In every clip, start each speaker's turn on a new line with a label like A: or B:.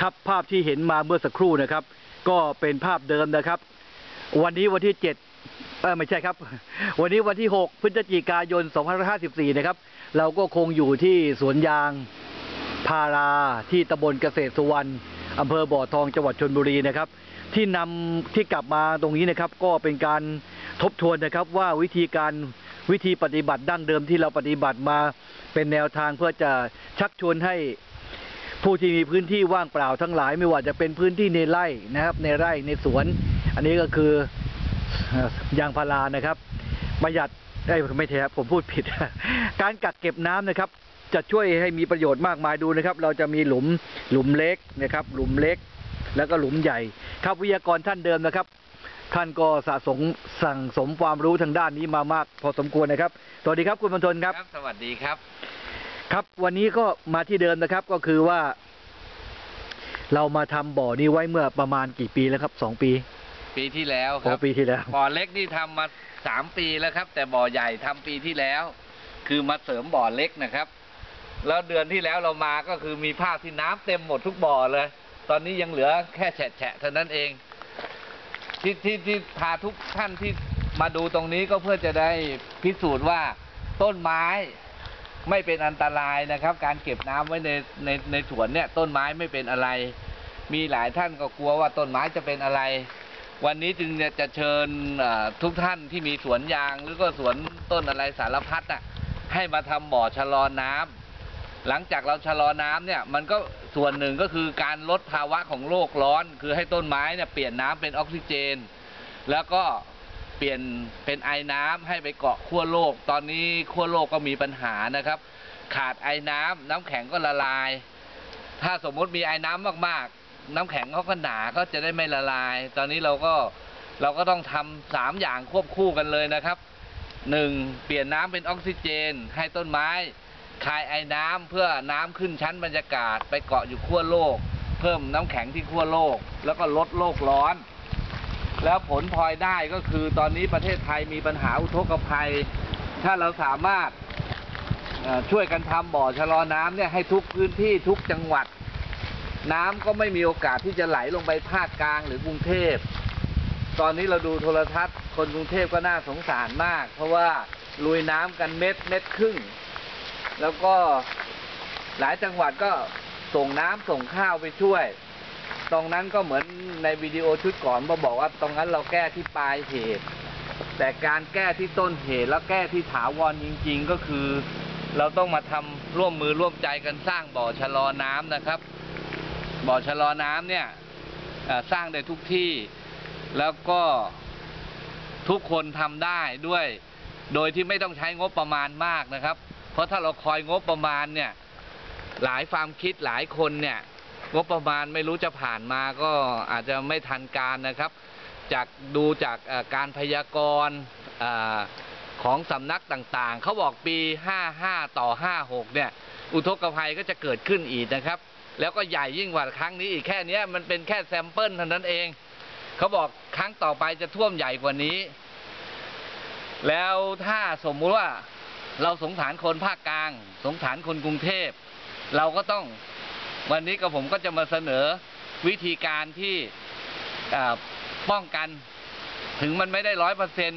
A: ครับภาพที่เห็นมาเมื่อสักครู่นะครับ ก็เป็นภาพเดิมนะครับ วันนี้วันที่เจ็ดไม่ใช่ครับ วันนี้วันที่หกพฤศจิกายน 2554 นะครับ เราก็คงอยู่ที่สวนยางพาราที่ตำบลเกษตรสุวรรณอำเภอบ่อทองจังหวัดชนบุรีนะครับ ที่นำที่กลับมาตรงนี้นะครับ ก็เป็นการทบทวนนะครับว่าวิธีการวิธีปฏิบัติดั้งเดิมที่เราปฏิบัติมาเป็นแนวทางเพื่อจะชักชวนให้ ผู้ที่มีพื้นที่ว่างเปล่าทั้งหลายไม่ว่าจะเป็นพื้นที่ในไร่นะครับ ในไร่ในสวน อันนี้ก็คือยางพารานะครับประหยัดเอ้ไม่ใช่ครับผมพูดผิด การกักเก็บน้ำนะครับ จะช่วยให้มีประโยชน์มากมายดูนะครับ เราจะมีหลุมหลุมเล็กนะครับ หลุมเล็ก แล้วก็หลุมใหญ่ ครับวิทยากรท่านเดิมนะครับ ท่านก็สะสมสั่งสมความรู้ทางด้านนี้มามาก พอสมควรนะครับสวัสดีครับคุณบรรทนครับ
B: สวัสดีครับ
A: ครับวันนี้ก็มาที่เดิมนะครับก็คือว่า เรามาทำบ่อนี้ไว้เมื่อประมาณกี่ปีแล้วครับสองปี
B: ปีที่แล้วค
A: โอ้
B: รับ
A: ปีที่แล้ว
B: บ่อเล็กนี่ทำมาสามปีแล้วครับ แต่บ่อใหญ่ทำปีที่แล้ว คือมาเสริมบ่อเล็กนะครับ แล้วเดือนที่แล้วเรามาก็คือมีภาพที่น้ำเต็มหมดทุกบ่อเลย ตอนนี้ยังเหลือแค่แฉะๆเท่านั้นเอง ที่ที่ที่พาทุกท่านที่มาดูตรงนี้ก็เพื่อจะได้พิสูจน์ว่าต้นไม้ ไม่เป็นอันตรายนะครับ การเก็บน้ำไว้ในในในสวนเนี่ยต้นไม้ไม่เป็นอะไร มีหลายท่านก็กลัวว่าต้นไม้จะเป็นอะไร วันนี้จึงจะเชิญทุกท่านที่มีสวนยางหรือก็สวนต้นอะไรสารพัดน่ะให้มาทำบ่อชะลอน้ำหลังจากเราชะลอน้ำเนี่ยมันก็ส่วนหนึ่งก็คือการลดภาวะของโลกร้อน คือให้ต้นไม้เนี่ยเปลี่ยนน้ำเป็นออกซิเจน แล้วก็ เปลี่ยนเป็นไอน้ำให้ไปเกาะขั้วโลก ตอนนี้ขั้วโลกก็มีปัญหานะครับ ขาดไอน้ำน้ำแข็งก็ละลาย ถ้าสมมุติมีไอ้น้ำมากๆ น้ำแข็งเขาก็หนาก็จะได้ไม่ละลาย ตอนนี้เราก็เราก็ต้องทำสามอย่างควบคู่กันเลยนะครับหนึ่งเปลี่ยนน้ำเป็นออกซิเจน ให้ต้นไม้คายไอ้น้ำเพื่อน้ำขึ้นชั้นบรรยากาศ ไปเกาะอยู่ขั้วโลก เพิ่มน้ำแข็งที่ขั้วโลก แล้วก็ลดโลกร้อน แล้วผลพลอยได้ก็คือตอนนี้ประเทศไทยมีปัญหาอุทกภัย ถ้าเราสามารถช่วยกันทำบ่อชะลอน้ำเนี่ยให้ทุกพื้นที่ทุกจังหวัด น้ำก็ไม่มีโอกาสที่จะไหลลงไปภาคกลางหรือกรุงเทพ ตอนนี้เราดูโทรทัศน์ คนกรุงเทพก็น่าสงสารมาก เพราะว่าลุยน้ำกันเม็ดเม็ดครึ่ง แล้วก็หลายจังหวัดก็ส่งน้ำส่งข้าวไปช่วย ตรงนั้นก็เหมือนในวิดีโอชุดก่อนมาบอกว่าตรงนั้นเราแก้ที่ปลายเหตุ แต่การแก้ที่ต้นเหตุแล้วแก้ที่ถาวรจริง ๆ ก็คือ เราต้องมาทำร่วมมือร่วมใจกันสร้างบ่อชะลอน้ำนะครับ บ่อชะลอน้ำเนี่ยสร้างได้ทุกที่แล้วก็ทุกคนทำได้ด้วย โดยที่ไม่ต้องใช้งบประมาณมากนะครับ เพราะถ้าเราคอยงบประมาณเนี่ยหลายความคิดหลายคนเนี่ย งบประมาณไม่รู้จะผ่านมาก็อาจจะไม่ทันการนะครับ จากดูจากการพยากรณ์ของสำนักต่างๆ เขาบอกปี 55 ต่อ 56 เนี่ย อุทกภัยก็จะเกิดขึ้นอีกนะครับ แล้วก็ใหญ่ยิ่งกว่าครั้งนี้อีกแค่นี้มันเป็นแค่แซมเปิลเท่านั้นเอง เขาบอกครั้งต่อไปจะท่วมใหญ่กว่านี้ แล้วถ้าสมมุติว่าเราสงสารคนภาคกลาง สงสารคนกรุงเทพ เราก็ต้อง วันนี้กับผมก็จะมาเสนอวิธีการที่ป้องกัน ถึงมันไม่ได้ร้อยเปอร์เซ็น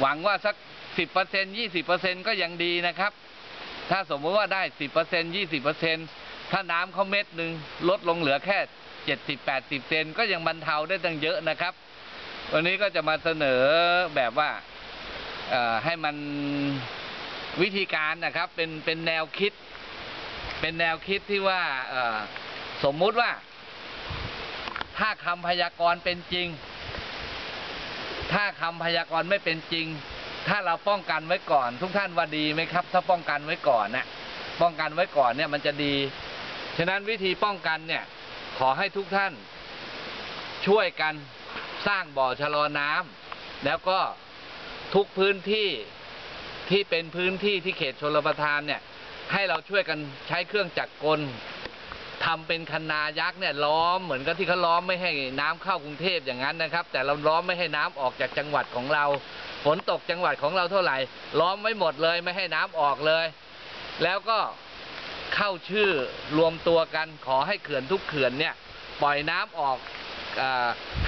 B: หวังว่าสักสิบเปอร์เซ็นยี่สิบเปอร์เซ็นก็ยังดีนะครับ ถ้าสมมติว่าได้สิบเปอร์เซ็นยี่สิบเปอร์เซ็นถ้าน้ำเขาเม็ดหนึ่งลดลงเหลือแค่เจ็ดสิบแปดสิบเซนก็ยังบรรเทาได้ตั้งเยอะนะครับ วันนี้ก็จะมาเสนอแบบว่าให้มันวิธีการนะครับเป็นเป็นแนวคิด เป็นแนวคิดที่ว่าสมมุติว่า ถ้าคำพยากรณ์เป็นจริง ถ้าคำพยากรณ์ไม่เป็นจริง ถ้าเราป้องกันไว้ก่อน ทุกท่านว่าดีไหมครับ ถ้าป้องกันไว้ก่อนนะป้องกันไว้ก่อนเนี่ยมันจะดี ฉะนั้นวิธีป้องกันเนี่ย ขอให้ทุกท่านช่วยกันสร้างบ่อชะลอน้ำแล้วก็ทุกพื้นที่ที่เป็นพื้นที่ที่เขตชลประทานเนี่ย ให้เราช่วยกันใช้เครื่องจักรกลทำเป็นคันนายักษ์เนี่ยล้อมเหมือนกับที่เขาล้อมไม่ให้น้ำเข้ากรุงเทพอย่างนั้นนะครับ แต่เราล้อมไม่ให้น้ำออกจากจังหวัดของเรา ฝนตกจังหวัดของเราเท่าไหร่ ล้อมไว้หมดเลยไม่ให้น้ำออกเลย แล้วก็เข้าชื่อรวมตัวกันขอให้เขื่อนทุกเขื่อนเนี่ยปล่อยน้ำออกอ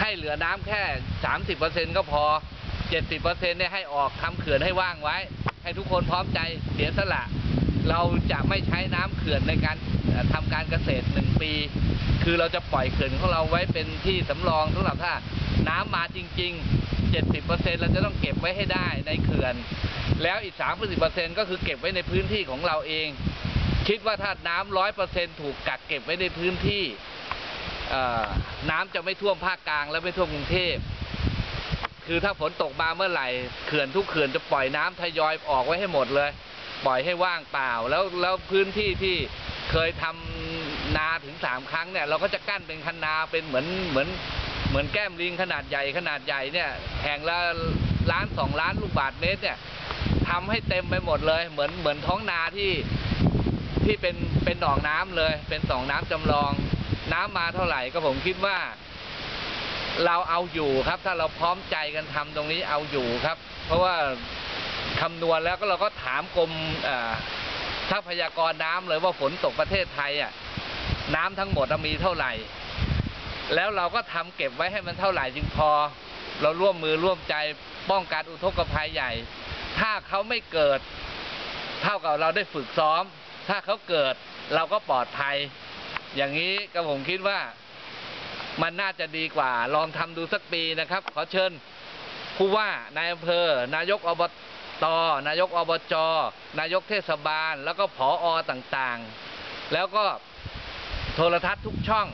B: ให้เหลือน้ำแค่ 30%ก็พอ 70%เนี่ยให้ออกทำเขื่อนให้ว่างไว้ ให้ทุกคนพร้อมใจเสียสละ เราจะไม่ใช้น้ำเขื่อนในการเอ่อทำการเกษตรหนึ่งปีคือเราจะปล่อยเขื่อนของเราไว้เป็นที่สำรองสำหรับถ้าน้ำมาจริง ๆ 70%เราจะต้องเก็บไว้ให้ได้ในเขื่อน แล้วอีก 30%ก็คือเก็บไว้ในพื้นที่ของเราเอง คิดว่าถ้าน้ำร้อยเปอร์เซ็นถูกกักเก็บไว้ในพื้นที่น้ำจะไม่ท่วมภาคกลางและไม่ท่วมกรุงเทพคือถ้าฝนตกมาเมื่อไหร่เขื่อนทุกเขื่อนจะปล่อยน้ำทยอยออกไว้ให้หมดเลย ปล่อยให้ว่างเปล่าแล้วแล้วพื้นที่ที่เคยทำนาถึงสามครั้งเนี่ย เราก็จะกั้นเป็นคันนาเป็นเหมือนเหมือนเหมือนแก้มลิงขนาดใหญ่ขนาดใหญ่เนี่ยแห่งละล้านสองล้านลูกบาทเมตรเนี่ยทำให้เต็มไปหมดเลย เหมือนเหมือนท้องนาที่ที่เป็นเป็นหนองน้ำเลย เป็นสองน้ำจำลอง น้ำมาเท่าไหร่ก็ผมคิดว่า เราเอาอยู่ครับ ถ้าเราพร้อมใจกันทำตรงนี้เอาอยู่ครับ เพราะว่า คำนวณแล้วก็เราก็ถามกรมเอ่อทรัพยากรน้ำเลยว่าฝนตกประเทศไทยอะน้ำทั้งหมดมีเท่าไหร่ แล้วเราก็ทำเก็บไว้ให้มันเท่าไหร่จึงพอ เราร่วมมือร่วมใจป้องกันอุทกภัยใหญ่ ถ้าเขาไม่เกิด เท่ากับเราได้ฝึกซ้อม ถ้าเขาเกิดเราก็ปลอดภัย อย่างนี้ก็ผมคิดว่ามันน่าจะดีกว่า ลองทำดูสักปีนะครับ ขอเชิญผู้ว่านายอำเภอนายกอบต นายกอบจ นายกเทศบาล แล้วก็ผออต่างๆ แล้วก็โทรทัศน์ทุกช่อง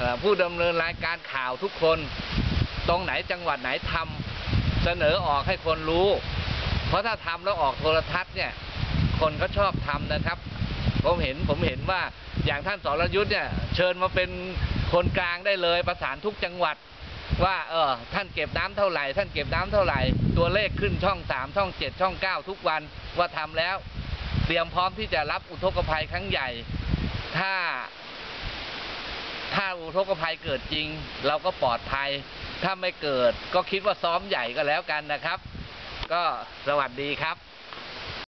B: อผู้ดำเนินรายการข่าวทุกคน ตรงไหนจังหวัดไหนทำเสนอออกให้คนรู้ เพราะถ้าทำแล้วออกโทรทัศน์เนี่ย คนก็ชอบทำนะครับ ผมเห็นผมเห็นว่าอย่างท่านสรยุทธ์เนี่ยเชิญมาเป็นคนกลางได้เลยประสานทุกจังหวัด ว่าเออท่านเก็บน้ำเท่าไหร่ ท่านเก็บน้ำเท่าไหร่ ตัวเลขขึ้นช่องสามช่องเจ็ดช่องเก้าทุกวันว่าทำแล้ว เตรียมพร้อมที่จะรับอุทกภัยครั้งใหญ่ ถ้า ถ้าอุทกภัยเกิดจริง เราก็ปลอดภัย ถ้าไม่เกิด ก็คิดว่าซ้อมใหญ่ก็แล้วกันนะครับ ก็สวัสดีครับ